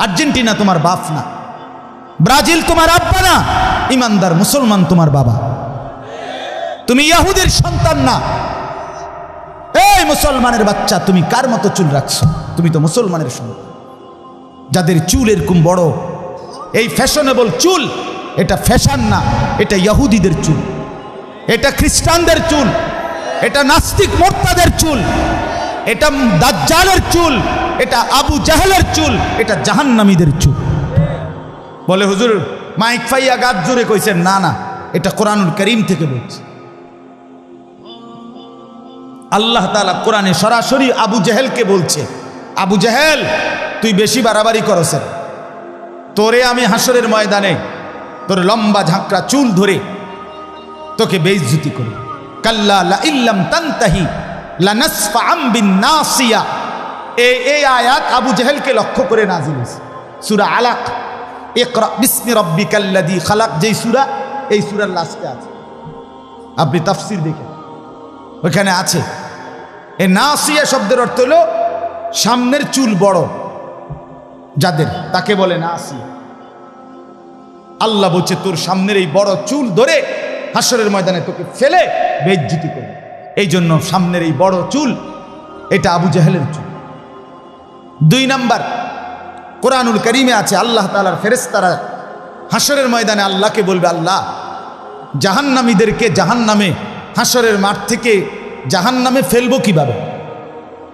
Argentina তোমার বাপ না। ব্রাজিল তোমার আব্বা না। ইমানদার মুসলমান তোমার বাবা। তুমি ইয়াহুদের সন্তান না। এই মুসলমানের বাচ্চা, তুমি কার মতো চুল রাখছো? তুমি তো মুসলমানের সন্তান। যাদের চুল এরকম বড়, এই ফ্যাশনেবল চুল, এটা ফ্যাশন না, এটা ইয়াহুদিদের চুল। এটা খ্রিস্টানদের চুল, এটা নাস্তিক মোর্তাদের চুল, এটা দাজ্জালের চুল। এটা আবু জাহেলের চুল, এটা জাহান্নামীদের চুল। বলে হুজুর, মাইক ফাইয়া গাছ জোরে কইছেন, না না, এটা কোরআনুল করিম থেকে বলছে। আল্লাহ তালা কোরআনে সরাসরি আবু জাহেলকে বলছে, আবু জাহেল, তুই বেশি বাড়াবাড়ি করছেন তোরে আমি হাসরের ময়দানে, তোর লম্বা ঝাঁকড়া চুল ধরে তোকে বেইজ্জুতি করি কাল্লা ইল্লাম তান্তাহি আম বিন নাসিয়া। এই এই আয়াত আবু জাহেলকে লক্ষ্য করে নাজিল সূরা আলাক। ইকরা বিসমি রাব্বিকাল্লাযী খালাক। যেই সূরা, এই সূরার লাস্টে আছে। আপনি তাফসির দেখেন। ওইখানে আছে এই নাসিয়া শব্দের অর্থ হল সামনের চুল বড়। যাদের, তাকে বলে নাসিয়া। আল্লাহ বলছে, তোর সামনের এই বড় চুল ধরে হাসরের ময়দানে তোকে ফেলে বেজ্জিতি করবে। এই জন্য সামনের এই বড় চুল, এটা আবু জাহেলের চুল। দুই নাম্বার, কোরআনুল করিমে আছে, আল্লাহ তালার ফেরেস্তারা হাসরের ময়দানে আল্লাহকে বলবে, আল্লাহ, জাহান্নামীদেরকে জাহান্নামে হাসরের মাঠ থেকে জাহান্নামে ফেলব কীভাবে?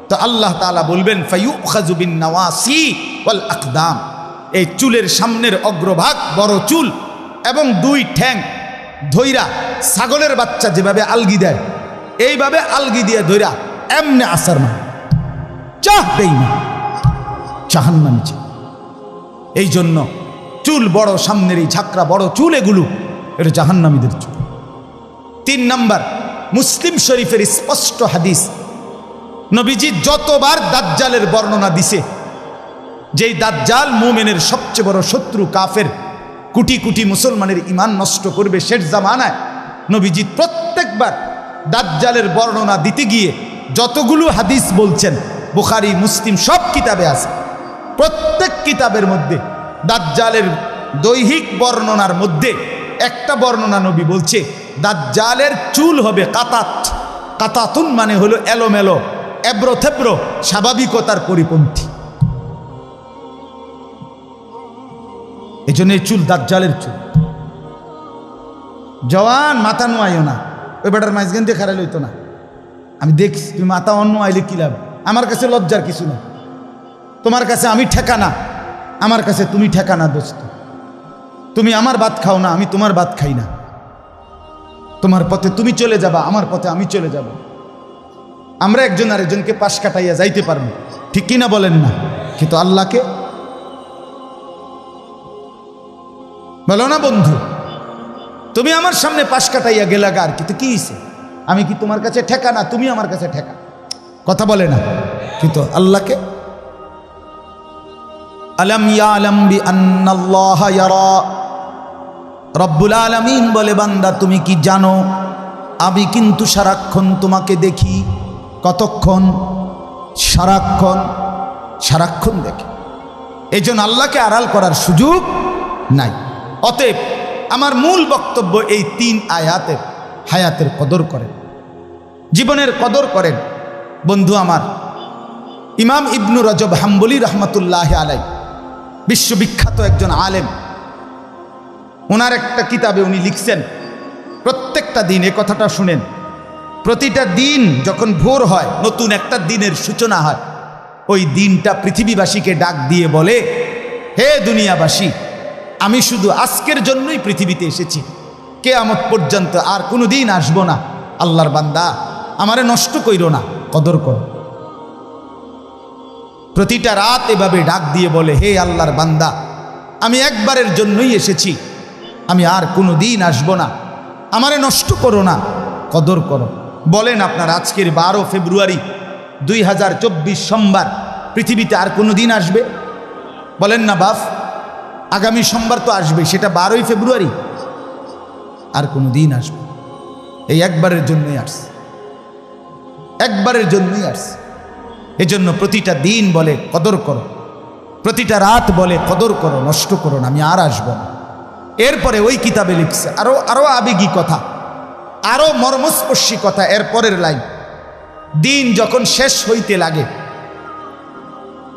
তো আল্লাহ তাআলা বলবেন ফাইউ খাজুবিন নওয়াসি ওয়াল আকদাম এই চুলের সামনের অগ্রভাগ বড় চুল এবং দুই ঠ্যাং ধৈরা ছাগলের বাচ্চা যেভাবে আলগি দেয়, এইভাবে আলগি দিয়ে ধৈরা এমনে আসার মা চাহ দেই না চাহান্নামি চাই এই জন্য চুল বড়, সামনের এই ঝাঁকড়া বড় চুল এগুলো, এটা জাহান্নামীদের চুল। তিন নাম্বার, মুসলিম শরীফের স্পষ্ট হাদিস, নবীজি যতবার দাজ্জালের বর্ণনা দিছে, যেই দাজ্জাল মুমেনের সবচেয়ে বড় শত্রু কাফের, কুটি কুটি মুসলমানের ইমান নষ্ট করবে শেষ জামানায়, নবীজি প্রত্যেকবার দাজ্জালের বর্ণনা দিতে গিয়ে যতগুলো হাদিস বলছেন, বুখারি, মুসলিম সব কিতাবে আছে। প্রত্যেক কিতাবের মধ্যে, দাজ্জালের দৈহিক বর্ণনার মধ্যে একটা বর্ণনা নবী বলছে, দাজ্জালের চুল হবে কাতাত। কাতাতুন মানে হলো এলোমেলো এব্রো থেব্রো স্বাভাবিকতার পরিপন্থী। এই জন্য এই চুল দাজ্জালের চুল। জওয়ান, মাথা নোয়াইও না। ওই বেটার মাঝখান দিয়ে খারাই লইতো না। আমি দেখছি, তুমি মাথা অন্য আইলে কি লাভ? আমার কাছে লজ্জার কিছু না তোমার কাছে আমি ঠেকানা। আমার কাছে তুমি ঠেকানা দোস্ত। তুমি আমার ভাত খাও না, আমি তোমার ভাত খাই না। তোমার পথে তুমি চলে যাবা, আমার পথে আমি চলে যাব। আমরা একজন আরেকজনকে পাশ কাটাইয়া যাইতে পারব। ঠিক কিনা বলেন না? কিন্তু আল্লাহকে? বলো না বন্ধু, তুমি আমার সামনে পাশ কাটাইয়া গেলা গার কিন্তু কি হইছে? আমি কি তোমার কাছে ঠেকা না, তুমি আমার কাছে ঠেকা? কথা বলে না। কিন্তু আল্লাহকে? আলম ইয়ালাম বি রব্বুল আলামিন বলে, বান্দা, তুমি কি জানো? আমি কিন্তু সারাক্ষণ তোমাকে দেখি। কতক্ষণ? সারাক্ষণ? সারাক্ষণ দেখি। এই জন্য আল্লাহকে আড়াল করার সুযোগ নাই। অতএব আমার মূল বক্তব্য এই তিন আয়াতের, হায়াতের কদর করেন। জীবনের কদর করেন। বন্ধু আমার, ইমাম ইবনু রজব হাম্বলি রহমতুল্লাহ আলাই বিশ্ববিখ্যাত একজন আলেম। ওনার একটা কিতাবে উনি লিখছেন, প্রত্যেকটা দিন এ কথাটা শুনেন, প্রতিটা দিন যখন ভোর হয়, নতুন একটা দিনের সূচনা হয়। ওই দিনটা পৃথিবীবাসীকে ডাক দিয়ে বলে, হে দুনিয়াবাসী, আমি শুধু আজকের জন্যই পৃথিবীতে এসেছি। কে কেয়ামত পর্যন্ত আর কোনো দিন আসব না। আল্লাহর বান্দা, আমারে নষ্ট কইরো না। কদর করো। প্রতিটা রাত এভাবে ডাক দিয়ে বলে, হে আল্লাহর বান্দা, আমি একবারের জন্যই এসেছি। আমি আর কোনো দিন আসব না। আমারে নষ্ট করো না, কদর করো। বলেন আপনার আজকের বারো ফেব্রুয়ারি দুই হাজার চব্বিশ সোমবার, পৃথিবীতে আর কোনো দিন আসবে? বলেন না, বাফ, আগামী সোমবার তো আসবে, সেটা বারোই ফেব্রুয়ারি। আর কোনো দিন আসবে এই একবারের জন্যই আসছে। একবারের জন্যই আসছে। এজন্য প্রতিটা দিন বলে, কদর করো। প্রতিটা রাত বলে, কদর করো, নষ্ট করো না, আমি আর আসব না। এরপরে ওই কিতাবে লিখছে, আরও আরও আবেগী কথা, আরও মর্মস্পর্শী কথা, এর পরের লাইন। দিন যখন শেষ হইতে লাগে,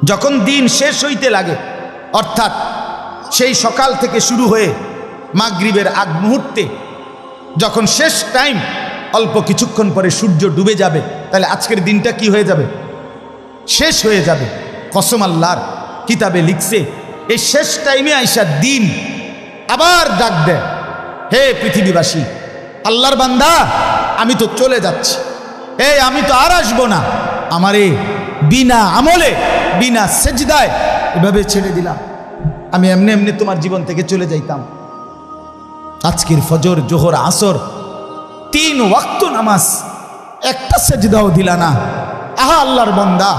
যখন দিন শেষ হইতে লাগে, অর্থাৎ সেই সকাল থেকে শুরু হয়ে মাগরিবের আগ মুহূর্তে, যখন শেষ টাইম, অল্প কিছুক্ষণ পরে সূর্য ডুবে যাবে, তাহলে আজকের দিনটা কি হয়ে যাবে? শেষ হয়ে যাবে। কসম আল্লাহর কিতাবে লিখছে এই শেষ টাইমে আইসা দিন আবার ডাক দেয়, হে পৃথিবীবাসী, আল্লাহর বান্দা, আমি তো চলে যাচ্ছি। এই আমি তো আর আসব না। আমারে বিনা আমলে, বিনা সেজদায় এভাবে ছেড়ে দিলাম। আমি এমনি এমনি তোমার জীবন থেকে চলে যাইতাম। আজকের ফজর, জোহর, আসর, তিন ওয়াক্ত নামাজ, একটা সেজদাও দিলা না। আহা, আল্লাহর বন্দা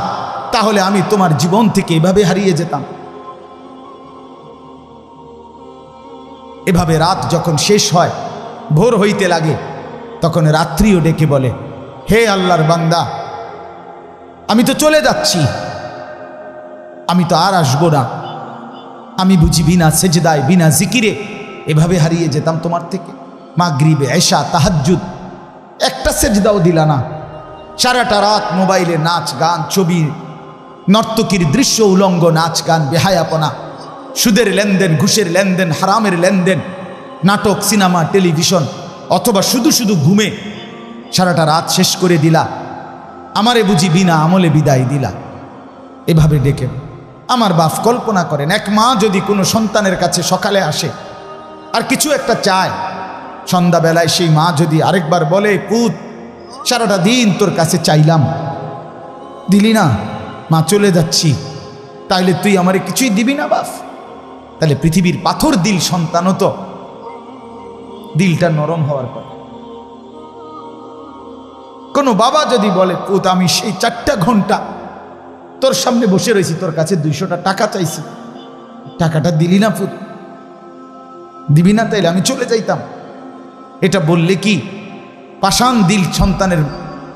তাহলে আমি তোমার জীবন থেকে এভাবে হারিয়ে যেতাম। এভাবে রাত যখন শেষ হয়, ভোর হইতে লাগে, তখন রাত্রিও ডেকে বলে, হে আল্লাহর বান্দা, আমি তো চলে যাচ্ছি। আমি তো আর আসব না। আমি বুঝি বিনা সেজদায়, বিনা জিকিরে এভাবে হারিয়ে যেতাম তোমার থেকে। মাগরিবে, এশা, তাহাজ্জুদ, একটা সেজদাও দিলা না। সারাটা রাত মোবাইলে নাচ, গান, ছবি নর্তকীর দৃশ্য উলঙ্গ, নাচ গান, বেহায়াপনা। সুদের লেনদেন, ঘুষের লেনদেন, হারামের লেনদেন, নাটক, সিনেমা, টেলিভিশন, অথবা শুধু শুধু ঘুমে সারাটা রাত শেষ করে দিলা। আমারে বুঝি বিনা আমলে বিদায় দিলা। এভাবে ডেকে আমার বাপ কল্পনা করেন, এক মা যদি কোনো সন্তানের কাছে সকালে আসে আর কিছু একটা চায়, সন্ধ্যাবেলায় সেই মা যদি আরেকবার বলে, পুত, সারাটা দিন তোর কাছে চাইলাম। দিলি না? মা চলে যাচ্ছি, তাইলে তুই আমারে কিছুই দিবি না বাপ তাহলে পৃথিবীর পাথর দিল সন্তানও তো। দিলটা নরম হওয়ার পর কোনো বাবা যদি বলে, পুত, আমি সেই চারটা ঘণ্টা তোর সামনে বসে রয়েছি, তোর কাছে দুইশোটা টাকা চাইছি। টাকাটা দিলি না, পুত। দিবি না, তাইলে আমি চলে যাইতাম। এটা বললে কি, পাষাণ দিল সন্তানের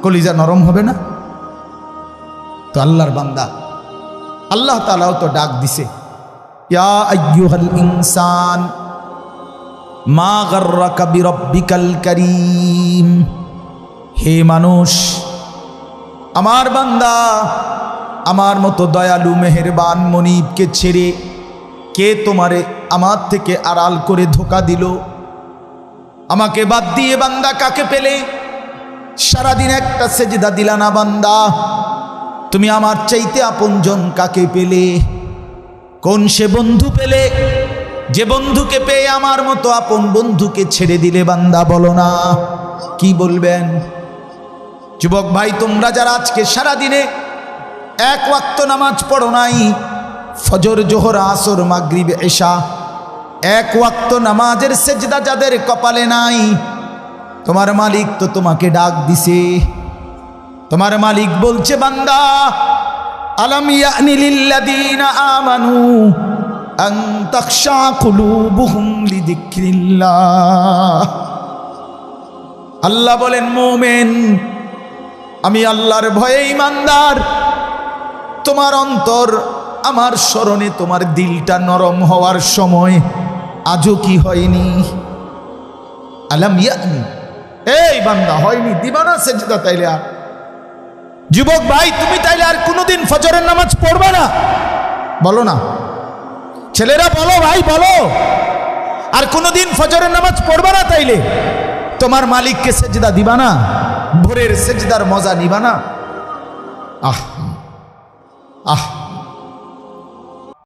কলিজা নরম হবে না? তো আল্লাহর বান্দা। আল্লাহ তালাও তো ডাক দিছে। ইনসান, মা বিরব্বিকাল কারীম। হে মানুষ, আমার বান্দা, আমার মতো দয়ালু মেহেরবান মনিবকে ছেড়ে কে তোমারে আমার থেকে আড়াল করে ধোকা দিল? আমাকে বাদ দিয়ে বান্দা কাকে পেলে? সারাদিন একটা সেজদা দিলা না বান্দা। তুমি আমার চাইতে আপনজন কাকে পেলে? কোন সে বন্ধু পেলে? যে বন্ধুকে পেয়ে আমার মতো আপন বন্ধুকে ছেড়ে দিলে বান্দা বলো না। কি বলবেন? যুবক ভাই, তোমরা যারা আজকে সারা দিনে এক ওয়াক্ত নামাজ পড়ো নাই, ফজর, জোহর, আসর, মাগরিব, এশা, এক ওয়াক্ত নামাজের সেজদা যাদের কপালে নাই, তোমার মালিক তো তোমাকে ডাক দিছে। তোমার মালিক বলছে, বান্দা, আলম আমানু আল্লাহ বলেন, মোমেন, আমি আল্লাহর ভয়ে ইমানদার। তোমার অন্তর আমার স্মরণে তোমার দিলটা নরম হওয়ার সময় আজও কি হয়নি? আলাম ইয়ানি, এই বান্দা, হয়নি। দিবানা সেজদা তাইলে আর। যুবক ভাই, তুমি তাইলে আর কোনোদিন ফজরের নামাজ পড়বে না। বলো না। ছেলেরা বলো ভাই, বলো। আর কোনোদিন ফজরের নামাজ পড়বে না তাইলে? তোমার মালিককে সেজদা দিবা না? ভোরের সেজদার মজা নিবা না? আহ আহ।